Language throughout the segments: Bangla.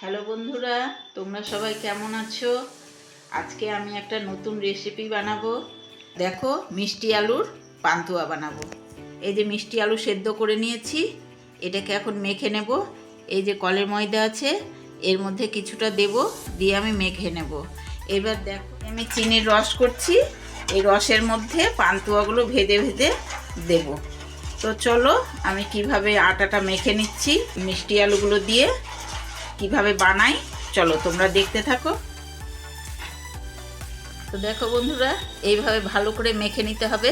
হ্যালো বন্ধুরা, তোমরা সবাই কেমন আছো? আজকে আমি একটা নতুন রেসিপি বানাবো। দেখো, মিষ্টি আলুর পান্তুয়া বানাবো। এই যে মিষ্টি আলু সেদ্ধ করে নিয়েছি, এটাকে এখন মেখে নেব। এই যে কলের ময়দা আছে, এর মধ্যে কিছুটা দেব, দিয়ে আমি মেখে নেব। এবার দেখো, আমি চিনির রস করছি, এই রসের মধ্যে পান্তুয়াগুলো ভেজে ভেজে দেব। তো চলো, আমি কীভাবে আটাটা মেখে নিচ্ছি, মিষ্টি আলুগুলো দিয়ে। কীভাবে বানাই? চলো তোমরা দেখতে থাকো। তো দেখো বন্ধুরা, এইভাবে ভালো করে মেখে নিতে হবে,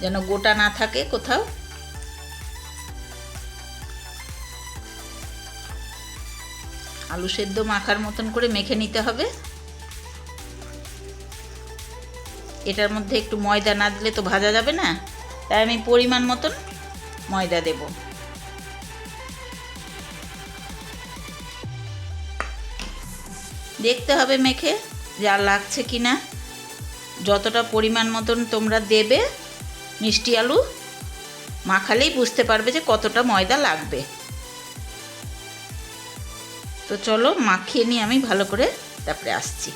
যেন গোটা না থাকে কোথাও। আলু সেদ্ধ মাখার মতন করে মেখে নিতে হবে। এটার মধ্যে একটু ময়দা না দিলে তো ভাজা যাবে না, তাই আমি পরিমাণ মতন ময়দা দেবো। দেখতে হবে মেখে যা লাগছে কি না যতটা পরিমাণ মতন তোমরা দেবে মিষ্টি আলু, মাখালেই বুঝতে পারবে যে কতটা ময়দা লাগবে। তো চলো মাখিয়ে নিয়ে আমি ভালো করে তারপরে আসছি।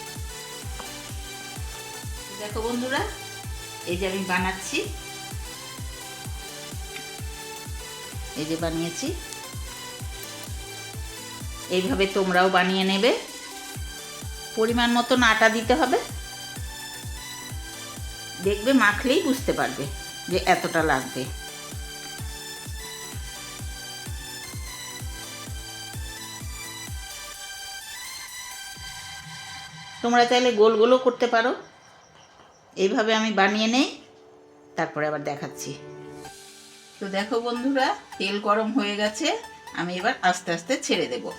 দেখো বন্ধুরা, এই যে আমি বানাচ্ছি। এই যে বানিয়েছি। এইভাবে তোমরাও বানিয়ে নেবে। পরিমাণ মতন আটা দিতে হবে। দেখবে মাখলেই বুঝতে পারবে যে এতটা লাগবে। তোমরা চাইলে গোল গোলও করতে পারো। এইভাবে আমি বানিয়ে নেই, তারপরে আবার দেখাচ্ছি। তো দেখো বন্ধুরা, তেল গরম হয়ে গেছে, আমি এবার আস্তে আস্তে ছেড়ে দেবো।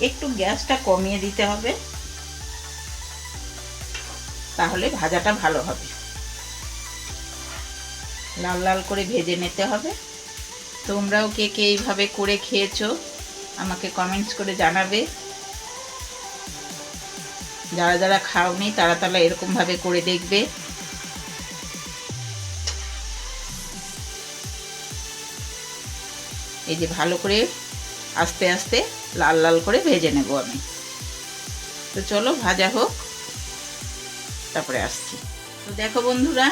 একটু গ্যাসটা কমিয়ে দিতে হবে। তাহলে ভাজাটা ভালো হবে। লাল লাল করে ভেজে নিতে হবে। তোমরাও কে কে এইভাবে করে খেয়েছো, আমাকে কমেন্টস করে জানাবে। যারা যারা খাওনি, তারা তারা এরকমভাবে করে দেখবে। এই যে ভালো করে আস্তে আস্তে লাল লাল করে ভেজে নেব আমি। তো চলো ভাজা হোক, তারপরে আসছি। তো দেখো বন্ধুরা,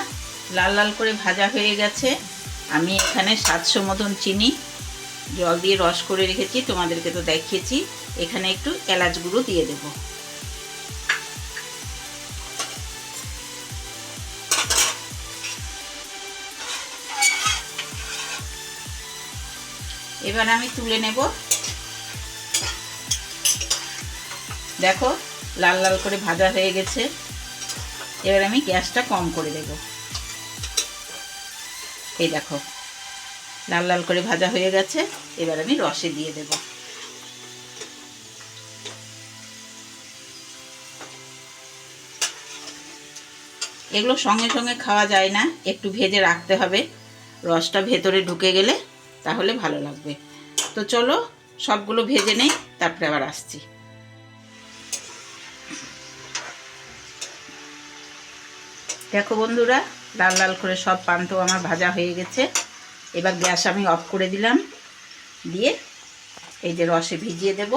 লাল লাল করে ভাজা হয়ে গেছে। আমি এখানে সাতশো মতন চিনি, জল দিয়ে রস করে রেখেছি, তোমাদেরকে তো দেখিয়েছি। এখানে একটু এলাচ গুঁড়ো দিয়ে দেব। এবার আমি তুলে নেব দেখো, লাল লাল করে ভাজা হয়ে গেছে। এবার আমি গ্যাসটা কম করে দেব। এই দেখো, লাল লাল করে ভাজা হয়ে গেছে, এবার আমি রসে দিয়ে দেব। এগুলো সঙ্গে সঙ্গে খাওয়া যায় না, একটু ভেজে রাখতে হবে। রসটা ভেতরে ঢুকে গেলে তাহলে ভালো লাগবে। তো চলো, সবগুলো ভেজে নেই, তারপরে আবার আসছি। দেখো বন্ধুরা, লাল লাল করে সব পান্ত আমার ভাজা হয়ে গেছে। এবার গ্যাস আমি অফ করে দিলাম। দিয়ে এই যে রসে ভিজিয়ে দেব।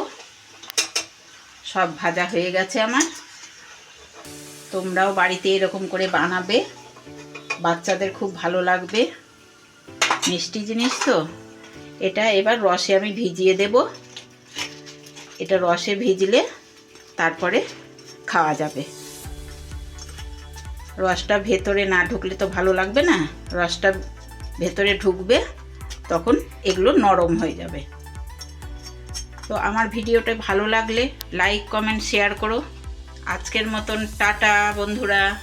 সব ভাজা হয়ে গেছে আমার। তোমরাও বাড়িতে এরকম করে বানাবে। বাচ্চাদের খুব ভালো লাগবে। মিষ্টি জিনিস তো। এটা এবার রসে আমি ভিজিয়ে দেব। এটা রসে ভিজলে তারপরে খাওয়া যাবে। রসটা ভেতরে না ঢুকলে তো ভালো লাগবে না? রসটা ভেতরে ঢুকবে, তখন এগুলো নরম হয়ে যাবে। তো আমার ভিডিওটা ভালো লাগলে লাইক, কমেন্ট, শেয়ার করো। আজকের মতন টাটা বন্ধুরা।